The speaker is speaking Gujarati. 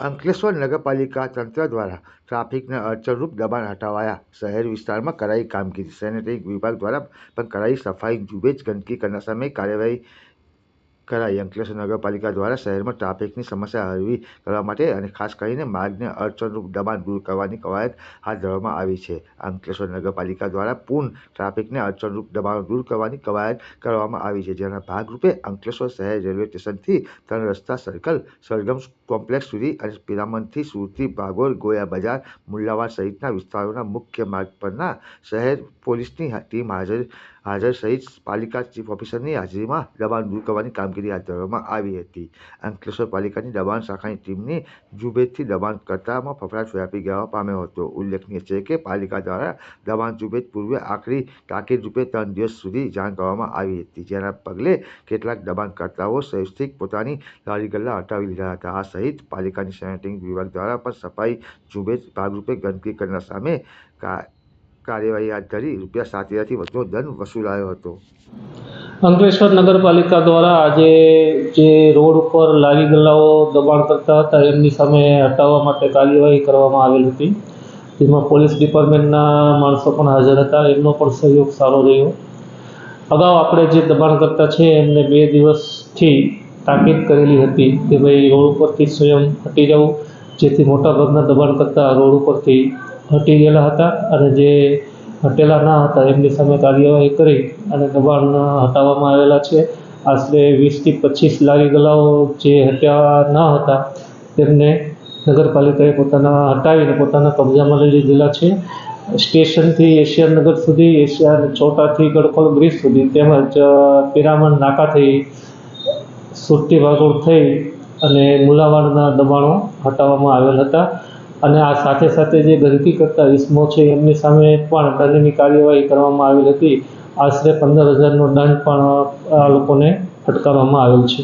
અંકલેશ્વર નગરપાલિકા તંત્ર દ્વારા ટ્રાફિકને અડચણરૂપ દબાણ હટાવાયા. શહેર વિસ્તારમાં કરાઈ કામગીરી. સેનેટરી વિભાગ દ્વારા પણ કરાઈ સફાઈ, ઝુંબેશ ગંદકી સામે કાર્યવાહી કરાઈ. અંકલેશ્વર નગરપાલિકા દ્વારા શહેરમાં ટ્રાફિકની સમસ્યા હળવી કરવા માટે અને ખાસ કરીને માર્ગને અડચણરૂપ દબાણ દૂર કરવાની કવાયત હાથ ધરવામાં આવી છે. અંકલેશ્વર નગરપાલિકા દ્વારા પૂર્ણ ટ્રાફિકને અડચણરૂપ દબાણો દૂર કરવાની કવાયત કરવામાં આવી છે, જેના ભાગરૂપે અંકલેશ્વર શહેર રેલવે સ્ટેશનથી ત્રણ રસ્તા સર્કલ, સરગમ કોમ્પ્લેક્સ સુધી અને પિરામણથી સુરતી ભાગોળ ગોયા બજાર, મુલ્લાવાડ સહિતના વિસ્તારોના મુખ્ય માર્ગ પરના શહેર પોલીસની ટીમ હાજર હાજર સહિત પાલિકા ચીફ ઓફિસરની હાજરીમાં દબાણ દૂર કરવાની કામગીરી હાથ ધરવામાં આવી હતી. અંકલેશ્વર પાલિકાની દબાણ શાખાની ટીમની જુબેથી દબાણ કરતામાં ફફડાટ વ્યાપી ગયા પામ્યો હતો. ઉલ્લેખનીય છે કે પાલિકા દ્વારા દબાણ ઝુંબેશ પૂર્વે આખરી તાકીદ રૂપે ત્રણ દિવસ સુધી જાણ કરવામાં આવી હતી, જેના પગલે કેટલાક દબાણકર્તાઓ સહિત પોતાની લારી ગલ્લા હટાવી લીધા હતા. આ સહિત પાલિકાની સેનેટરી વિભાગ દ્વારા પણ સફાઈ ઝુંબેશ ભાગરૂપે ગંદકી કરનાર સામે કા કાર્યવાહી હાથ ધરી રૂપિયા સાત હજારથી વધુનો દંડ વસૂલાયો હતો. અંકલેશ્વર નગરપાલિકા દ્વારા આજે જે રોડ ઉપર લારી ગલ્લાઓ દબાણ કરતા હતા, એમની સામે હટાવવા માટે કાર્યવાહી કરવામાં આવેલ હતી. જેમાં પોલીસ ડિપાર્ટમેન્ટના માણસો પણ હાજર હતા, એમનો પણ સહયોગ સારો રહ્યો. અગાઉ આપણે જે દબાણ કરતા છે, એમને બે દિવસથી તાકીદ કરેલી હતી કે ભાઈ રોડ ઉપરથી સ્વયં હટી જવું જેથી મોટાભાગના દબાણ કરતા રોડ ઉપરથી હટી ગયેલા હતા અને જે હટેલા ના હતા, એમની સામે કાર્યવાહી કરી અને દબાણ હટાવવામાં આવેલા છે. આશરે વીસથી પચીસ લારી ગલાઓ જે હટ્યા ન હતા, તેમને નગરપાલિકાએ પોતાના હટાવીને પોતાના કબજામાં લઈ લીધેલા છે. સ્ટેશનથી એશિયાનગર સુધી એશિયા ચોટાથી ગડખોલ બ્રિજ સુધી તેમજ પિરામણ નાકાથી સુરતી વાગોળ થઈ અને મુલાવાડના દબાણો હટાવવામાં આવેલ હતા. અને આ સાથે સાથે જે ગંદકી કરતા ઇસમો છે, એમની સામે પણ દંડની કાર્યવાહી કરવામાં આવેલ હતી. આશરે પંદર હજારનો દંડ પણ આ લોકોને ફટકારવામાં આવેલ છે.